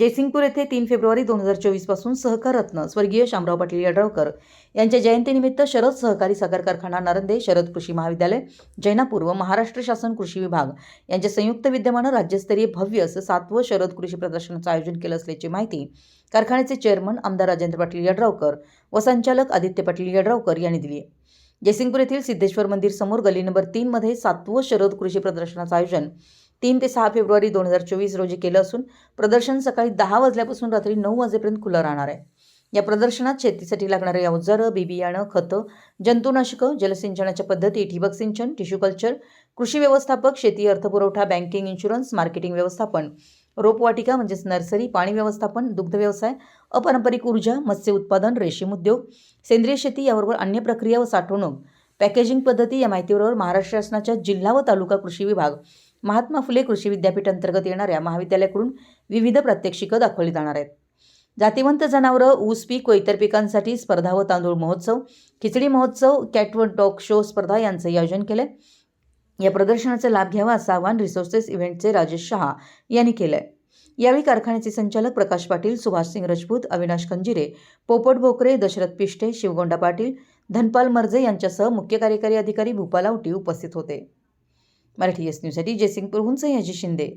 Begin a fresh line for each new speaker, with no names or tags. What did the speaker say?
जयसिंगपूर येथे तीन फेब्रुवारी दोन हजार चोवीसपासून सहकार रत्न स्वर्गीय शामराव पाटील यड्रावकर यांच्या जयंतीनिमित्त शरद सहकारी साखर कारखाना नारंदे शरद कृषी महाविद्यालय जैनापूर व महाराष्ट्र शासन कृषी विभाग यांच्या संयुक्त विद्यमानं राज्यस्तरीय भव्य असं सातवं शरद कृषी प्रदर्शनाचं आयोजन केलं असल्याची माहिती कारखान्याचे चेअरमन आमदार राजेंद्र पाटील यड्रावकर व संचालक आदित्य पाटील यड्रावकर यांनी दिली. आहे जयसिंगपूर येथील सिद्धेश्वर मंदिर समोर गली नंबर तीनमध्ये सातवं शरद कृषी प्रदर्शनाचं आयोजन तीन ते सहा फेब्रुवारी दोन हजार चोवीस रोजी केलं असून प्रदर्शन सकाळी दहा वाजल्यापासून रात्री नऊ वाजेपर्यंत खुलं राहणार आहे. या प्रदर्शनात शेतीसाठी लागणारे अवजारं बी बियाणं खतं जंतुनाशकं जलसिंचनाच्या पद्धती ठिबक सिंचन टिश्यू कल्चर कृषी व्यवस्थापक शेती अर्थपुरवठा बँकिंग इन्शुरन्स मार्केटिंग व्यवस्थापन रोपवाटिका म्हणजेच नर्सरी पाणी व्यवस्थापन दुग्ध व्यवसाय अपारंपरिक ऊर्जा मत्स्य उत्पादन रेशीम उद्योग सेंद्रिय शेती याबरोबर अन्य प्रक्रिया व साठवणूक पॅकेजिंग पद्धती या माहितीबरोबर महाराष्ट्र शासनाच्या जिल्हा व तालुका कृषी विभाग महात्मा फुले कृषी विद्यापीठ अंतर्गत येणाऱ्या महाविद्यालयाकडून विविध प्रात्यक्षिकं दाखवली जाणार आहेत. जातिवंत जनावरं ऊस पीक व इतर पिकांसाठी स्पर्धा व तांदूळ महोत्सव खिचडी महोत्सव कॅट टॉक शो स्पर्धा यांचंही आयोजन केलं या प्रदर्शनाचा लाभ घ्यावा असं आवाहन रिसोर्सेस इव्हेंटचे राजेश शहा यांनी केलं आहे यावेळी कारखान्याचे संचालक प्रकाश पाटील सुभाष सिंग राजपूत अविनाश खंजिरे पोपट भोकरे दशरथ पिष्टे शिवगोंडा पाटील धनपाल मर्जे यांच्यासह मुख्य कार्यकारी अधिकारी भूपाल आवटी उपस्थित होते. मराठी एस न्यूजसाठी जयसिंगपूरहून सह्याजी शिंदे.